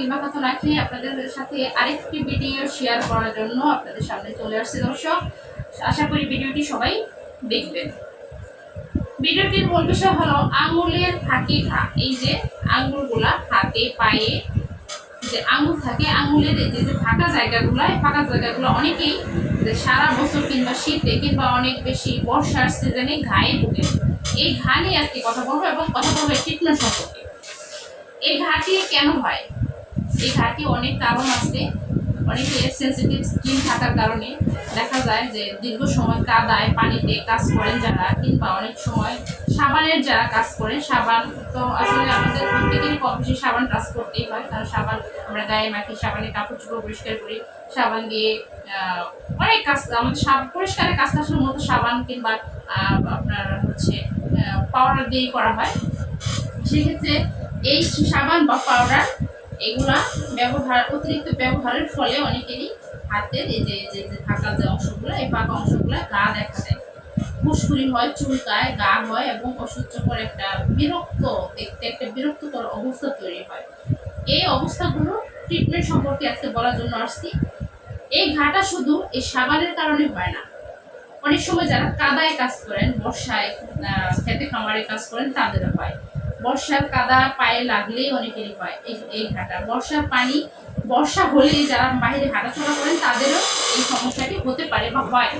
Doctor কথা খাতুন আখি আপনাদের সাথে আরেকটি ভিডিও শেয়ার করার জন্য আপনাদের সামনে চলে আসছে দর্শক। আশা করি ভিডিওটি সবাই দেখবেন। ভিডিওটির মূল বিষয় হলো আঙুলের ফাঁকি ঘা এই যে আঙুলগুলা হাতে পায়ে যে আঙুল থাকে, আঙুলের যে যে ফাঁকা জায়গাগুলো, এই ফাঁকা জায়গাগুলো অনেকেই যে সারা বছর কিংবা শীতে কিংবা অনেক বেশি বর্ষার সিজনে ঘায়ে ঢুকে এই ঘা নিয়ে আজকে কথা বলব এবং কথা বলব ট্রিটমেন্ট সম্পর্কে। এই ঘাটি কেন হয়? এই ঘাটি অনেক কারণ আছে, অনেক সেন্সিটিভ স্কিন থাকার কারণে দেখা যায় যে দীর্ঘ সময় কাদায় পানিতে কাজ করেন যারা কিংবা অনেক সময় সাবানের যারা কাজ করেন, সাবান তো আসলে আমাদের প্রত্যেকেরই কম বেশি সাবান কাজ করতেই হয়, কারণ সাবান আমরা গায়ে মাখি, সাবানে কাপড় চোপড় পরিষ্কার করি, সাবান দিয়ে অনেক কাজ আমাদের সাব, পরিষ্কারের কাজ আসলে মূলত সাবান কিংবা আপনার হচ্ছে পাউডার দিয়ে করা হয়। সেক্ষেত্রে এই সাবান বা পাউডার এগুলা ব্যবহার, অতিরিক্ত ব্যবহারের ফলে অনেকেরই হাতের এই যে যে ফাঁকা যে অংশগুলো, এই ফাঁকা অংশগুলো গা দেখা দেয়। ফুসকুড়ি হয়, চুলকায়, গা হয় এবং অসহ্যকর একটা বিরক্ত দেখতে, একটা বিরক্তকর অবস্থা তৈরি হয়। এই অবস্থাগুলো ট্রিটমেন্ট সম্পর্কে আজকে বলার জন্য আসছি। এই ঘাটা শুধু এই সাবানের কারণে হয় না। অনেক সময় যারা কাদায় কাজ করেন, বর্ষায় খেতে খামারে কাজ করেন, তাদেরও হয়। বর্ষার কাদা পায়ে লাগলেই অনেকেরই হয় এই ঘাটা। বর্ষার পানি, বর্ষা হলেই যারা বাইরে হাঁটাচলা করেন, তাদেরও এই সমস্যাটি হতে পারে বা হয়।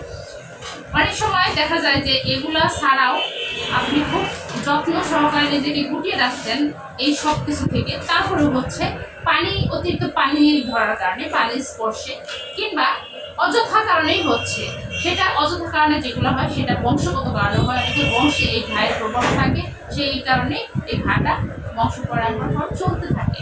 অনেক সময় দেখা যায় যে এগুলা ছাড়াও আপনি খুব যত্ন সহকারে নিজেকে গুটিয়ে রাখছেন এই সব কিছু থেকে। তারপরে হচ্ছে পানি, অতিরিক্ত পানি ধরার কারণে পানির স্পর্শে কিংবা অযথা কারণেই হচ্ছে সেটা অযথা কারণে যেগুলো হয়, সেটা বংশগত কারণে হয় অনেকের বংশে এই ঘায়ের প্রভাব থাকে, সেই কারণে এই ঘাটা বংশ পরামর্শ চলতে থাকে।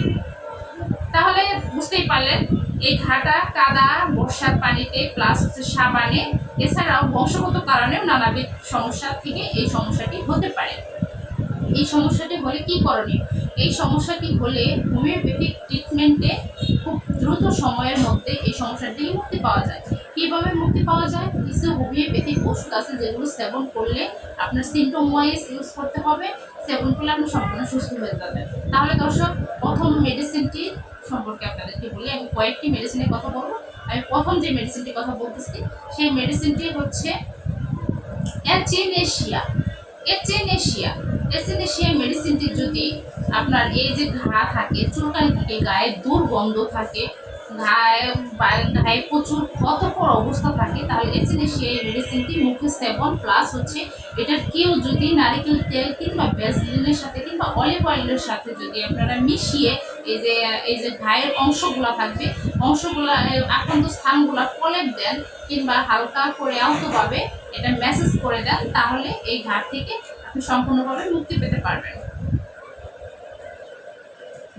তাহলে বুঝতেই পারলেন, এই ঘাটা, কাদা, বর্ষার পানিতে প্লাস হচ্ছে সাবানে, এছাড়াও বংশগত কারণেও নানাবিধ সমস্যা থেকে এই সমস্যাটি হতে পারে। এই সমস্যাটি হলে কি করণীয়? এই সমস্যাটি হলে হোমিওপ্যাথিক ট্রিটমেন্টে খুব দ্রুত সময়ের মধ্যে এই সমস্যাটি মুক্তি পাওয়া যায়। কীভাবে মুক্তি পাওয়া যায়? কিছু হোমিওপ্যাথিক ওষুধ আছে যেগুলো সেবন করলে আপনার সিমটম ওয়াইজ ইউজ করতে হবে। সেবন করলে আপনি সম্পূর্ণ সুস্থ হয়ে যাবেন। তাহলে দর্শক, প্রথম মেডিসিনটি সম্পর্কে আপনাদেরকে বলি। আমি কয়েকটি মেডিসিনের কথা বলব। আমি প্রথম যে মেডিসিনটির কথা বলতেছি, সেই মেডিসিনটি হচ্ছে অ্যাচেনেশিয়া এচেনেশিয়া এচেনেশিয়া মেডিসিনটি যদি আপনার এই যে ঘা থাকে, চুলকানি থাকে, গায়ে দুর্গন্ধ থাকে বা- গায়ে প্রচুর ক্ষতকর অবস্থা থাকে। তাহলে এচেনেশিয়া সেই মেডিসিনটি মুখে সেবন প্লাস হচ্ছে এটার কেউ যদি নারিকেল তেল কিংবা ভ্যাসলিনের সাথে কিংবা অলিভ অয়েলের সাথে যদি আপনারা মিশিয়ে এই যে এই যে ঘায়ের অংশগুলো থাকবে, অংশগুলা আক্রান্ত স্থানগুলো প্রলেপ দেন কিংবা হালকা করে আহতভাবে এটা মেসেজ করে দেন, তাহলে এই ঘাট থেকে আপনি সম্পূর্ণভাবে মুক্তি পেতে পারবেন।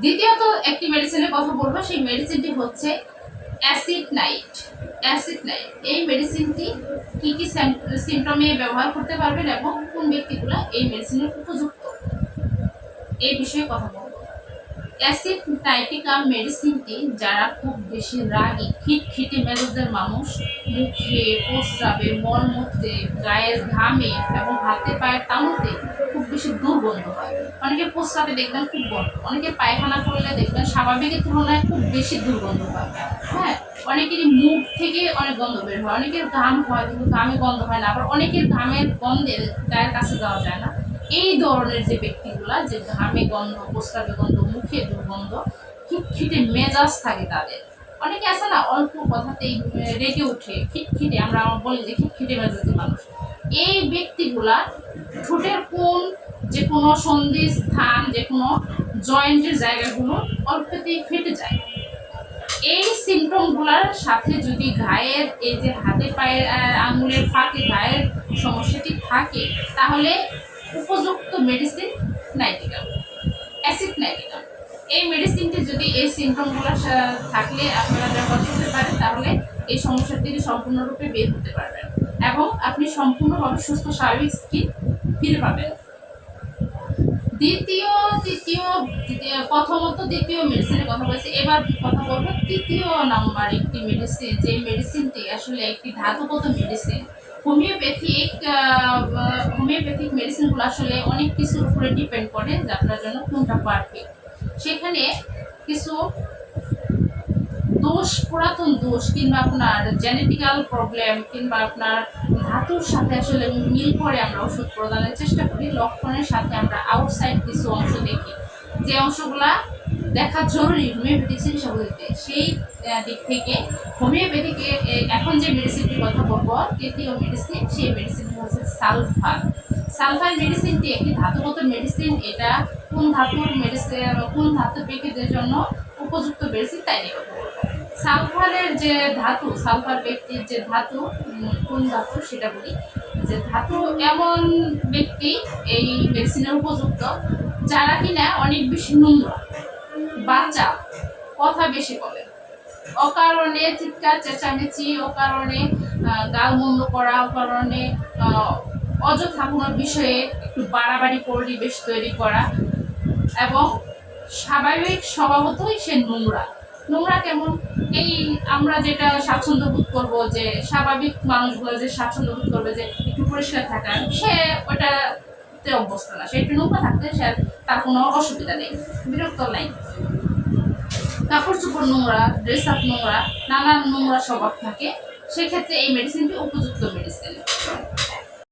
দ্বিতীয়ত একটি মেডিসিনের কথা বলব, সেই মেডিসিনটি হচ্ছে অ্যাসিড নাইট অ্যাসিড নাইট এই মেডিসিনটি কী কী সিমটমে ব্যবহার করতে পারবেন এবং কোন ব্যক্তিগুলো এই মেডিসিনের উপযুক্ত? এই বিষয়ে কথা বলব। অ্যাসিড নাইটিকাম মেডিসিনটি যারা খুব বেশি রাগী, খিটখিটে মেজাজের মানুষ, মুখে প্রস্রাবে মলমূত্রে গায়ের ঘামে এবং হাতে পায়ের খুব বেশি দুর্গন্ধ হয়। অনেকে প্রস্রাবে দেখবেন খুব গন্ধ অনেকে পায়খানা করলে দেখবেন স্বাভাবিকের তুলনায় খুব বেশি দুর্গন্ধ হয়। হ্যাঁ অনেকেরই মুখ থেকে অনেক গন্ধ বের হয়। অনেকের ঘাম হয়, কিন্তু ঘামে গন্ধ হয় না। আবার অনেকের ঘামের গন্ধে গায়ের কাছে যাওয়া যায় না। এই ধরনের যে ব্যক্তিগুলা, যে ঘামে গন্ধ প্রস্রাবে গন্ধ, মুখে দুর্গন্ধ খিটখিটে মেজাজ থাকে তাদের। অনেকে আছে না, অল্প কথাতেই রেগে উঠে খিটখিটে, আমরা বলি যে খিটখিটে মেজাজের মানুষ। এই ব্যক্তিগুলা ঠোঁটের কোন যে কোনো সন্ধি স্থান যে কোনো জয়েন্টের জায়গাগুলো অল্পতেই ফেটে যায়। এই সিমটমগুলোর সাথে যদি গায়ের এই যে হাতে পায়ের আঙুলের ফাঁকে গায়ের সমস্যাটি থাকে, তাহলে উপযুক্ত মেডিসিন নাইটিকাম অ্যাসিড নাইটিকাম এই মেডিসিনটি যদি এই সিমটমগুলো থাকলে আপনারা ব্যবহার করতে পারেন, তাহলে এই সমস্যা থেকে সম্পূর্ণরূপে বের হতে পারবেন। এবং আপনি সম্পূর্ণভাবে সুস্থ, স্বাভাবিক স্কিন ফিরে পাবেন। দ্বিতীয়, তৃতীয় প্রথমত দ্বিতীয় মেডিসিনের কথা বলছি। এবার কথা বলব তৃতীয় নাম্বার একটি মেডিসিন যে মেডিসিনটি আসলে একটি ধাতুগত মেডিসিন হোমিওপ্যাথিক হোমিওপ্যাথিক মেডিসিনগুলো আসলে অনেক কিছুর উপরে ডিপেন্ড করে যে আপনার জন্য কোনটা পারফেক্ট সেখানে কিছু দোষ, পুরাতন দোষ কিংবা আপনার জেনেটিক্যাল প্রবলেম কিংবা আপনার ধাতুর সাথে আসলে মিল করে আমরা ওষুধ প্রদানের চেষ্টা করি, লক্ষণের সাথে আমরা আউটসাইড কিছু অংশ দেখি। যে অংশগুলা দেখা জরুরি হোমিওপ্যাথিক চিকিৎসা সেই দিক থেকে হোমিওপ্যাথিকে এখন যে মেডিসিনটির কথা বলব তৃতীয় মেডিসিন সেই মেডিসিনটি হচ্ছে সালফার সালফার মেডিসিনটি একটি ধাতুগত মেডিসিন এটা কোন ধাতুর মেডিসিন কোন ধাতু ব্যক্তিদের জন্য উপযুক্ত মেডিসিন তাই নিয়ে কথা সালফারের যে ধাতু সালফার ব্যক্তির যে ধাতু কোন ধাতু সেটা বলি। যে ধাতু এমন ব্যক্তি এই মেডিসিনের উপযুক্ত যারা কিনা অনেক বেশি নোংরা বাচ্চা কথা বেশি বলে। অকারণে চিৎকার চেঁচামেচি অকারণে আহ, গালমন্দ করা অকারণে অযথা কোনো বিষয়ে একটু বাড়াবাড়ি পরিবেশ তৈরি করা এবং স্বাভাবিক স্বভাবতই সে নোংরা। নোংরা কেমন? এই আমরা যেটা স্বাচ্ছন্দ্য বোধ করব যে, স্বাভাবিক মানুষগুলো যে স্বাচ্ছন্দ্য বোধ করবে যে, একটু পরিষ্কার থাকা, সে ওটাতে অভ্যস্ত না। সে একটু নোংরা থাকতে সে তার কোনো অসুবিধা নেই, বিরক্ত নাই। কাপড় চোপড় নোংরা ড্রেস আপ নোংরা, নানান নোংরা স্বভাব থাকে। সেক্ষেত্রে এই মেডিসিনটি উপযুক্ত মেডিসিন